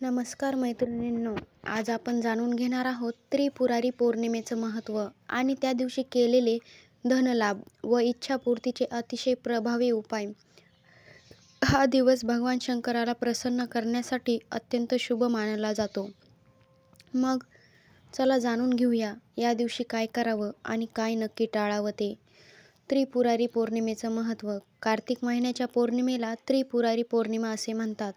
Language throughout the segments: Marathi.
नमस्कार मैत्रिणींनो आज आपण जाणून घेणार आहोत त्रिपुरारी पौर्णिमेचं महत्त्व आणि त्या दिवशी केलेले धनलाभ व इच्छापूर्तीचे अतिशय प्रभावी उपाय. हा दिवस भगवान शंकराला प्रसन्न करण्यासाठी अत्यंत शुभ मानला जातो. मग चला जाणून घेऊया या दिवशी काय करावं आणि काय नक्की टाळावं ते. त्रिपुरारी पौर्णिमेचं महत्त्व. कार्तिक महिन्याच्या पौर्णिमेला त्रिपुरारी पौर्णिमा असे म्हणतात.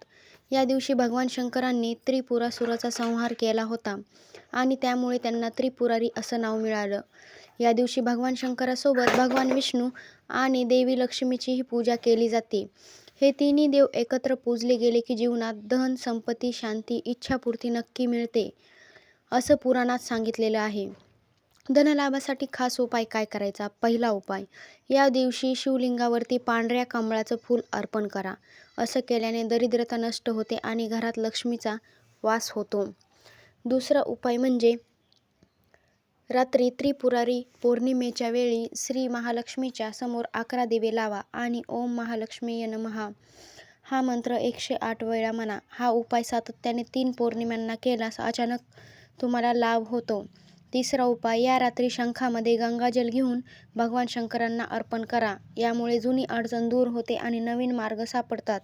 या दिवशी भगवान शंकरांनी त्रिपुरासुराचा संहार केला होता आणि त्यामुळे त्यांना त्रिपुरारी असं नाव मिळालं. या दिवशी भगवान शंकरासोबत भगवान विष्णू आणि देवी लक्ष्मीचीही पूजा केली जाते. हे तिन्ही देव एकत्र पूजले गेले की जीवनात धन संपत्ती शांती इच्छापूर्ती नक्की मिळते असं पुराणात सांगितलेलं आहे. धनलाभासाठी खास उपाय काय करायचा? पहिला उपाय या दिवशी शिवलिंगावरती पांढऱ्या कमळाचं फूल अर्पण करा. असं केल्याने दरिद्रता नष्ट होते आणि घरात लक्ष्मीचा वास होतो. दुसरा उपाय म्हणजे रात्री त्रिपुरारी पौर्णिमेच्या वेळी श्री महालक्ष्मीच्या समोर अकरा दिवे लावा आणि ओम महालक्ष्मीय नमहा हा मंत्र एकशे आठ वेळा म्हणा. हा उपाय सातत्याने तीन पौर्णिमांना केल्यास अचानक तुम्हाला लाभ होतो. तिसरा उपाय या रात्री शंखामध्ये गंगाजल घेऊन भगवान शंकरांना अर्पण करा. यामुळे जुनी अडचण दूर होते आणि नवीन मार्ग सापडतात.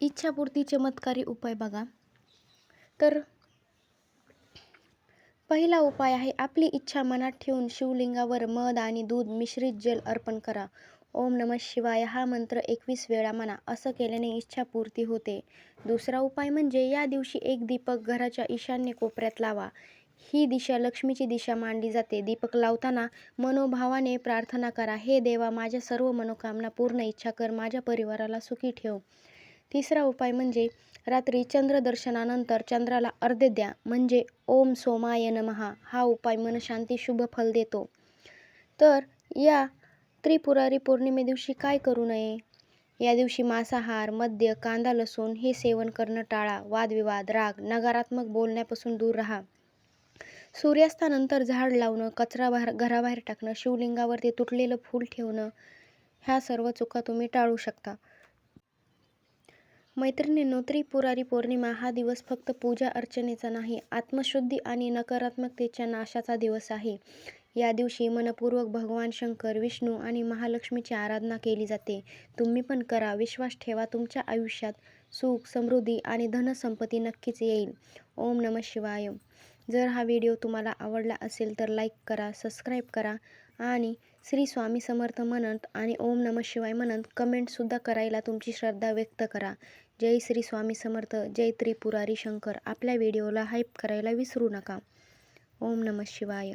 इच्छापूर्ती चमत्कारी उपाय बघा. तर पहिला उपाय आहे आपली इच्छा मनात ठेवून शिवलिंगावर मध आणि दूध मिश्रित जल अर्पण करा. ओम नम शिवाय हा मंत्र एकवीस वेळा म्हणा असं केल्याने इच्छापूर्ती होते. दुसरा उपाय म्हणजे या दिवशी एक दीपक घराच्या ईशान्य कोपऱ्यात लावा. ही दिशा लक्ष्मीची दिशा मानली जाते. दीपक लावताना मनोभावाने प्रार्थना करा. हे देवा माझ्या सर्व मनोकामना पूर्ण इच्छा कर. माझ्या परिवाराला सुखी ठेव. तिसरा उपाय म्हणजे रात्री चंद्रदर्शनानंतर चंद्राला अर्धे द्या. म्हणजे ओम सोमाय नमहा हा उपाय मनशांती शुभ फल देतो. तर या त्रिपुरारी पौर्णिमे दिवशी काय करू नये? या दिवशी मांसाहार मद्य कांदा लसूण हे सेवन करणं टाळा. वादविवाद राग नकारात्मक बोलण्यापासून दूर राहा. सूर्यास्तानंतर झाड लावणं कचरा बाहेर घराबाहेर टाकणं शिवलिंगावरती तुटलेलं फूल ठेवणं ह्या सर्व चुका तुम्ही टाळू शकता. मैत्रिणींनो त्रिपुरारी पौर्णिमा हा दिवस फक्त पूजा अर्चनेचा नाही आत्मशुद्धी आणि नकारात्मकतेच्या नाशाचा दिवस आहे. या दिवशी मनपूर्वक भगवान शंकर विष्णू आणि महालक्ष्मीची आराधना केली जाते. तुम्ही पण करा. विश्वास ठेवा. तुमच्या आयुष्यात सुख समृद्धी आणि धनसंपत्ती नक्कीच येईल. ओम नम शिवाय. जर हा व्हिडिओ तुम्हाला आवडला असेल तर लाईक करा सबस्क्राईब करा आणि श्री स्वामी समर्थ म्हणत आणि ओम नम शिवाय म्हणत कमेंटसुद्धा करायला तुमची श्रद्धा व्यक्त करा. जय श्री स्वामी समर्थ. जय त्रिपुरारी शंकर. आपल्या व्हिडिओला हाईप करायला विसरू नका. ओम नम शिवाय.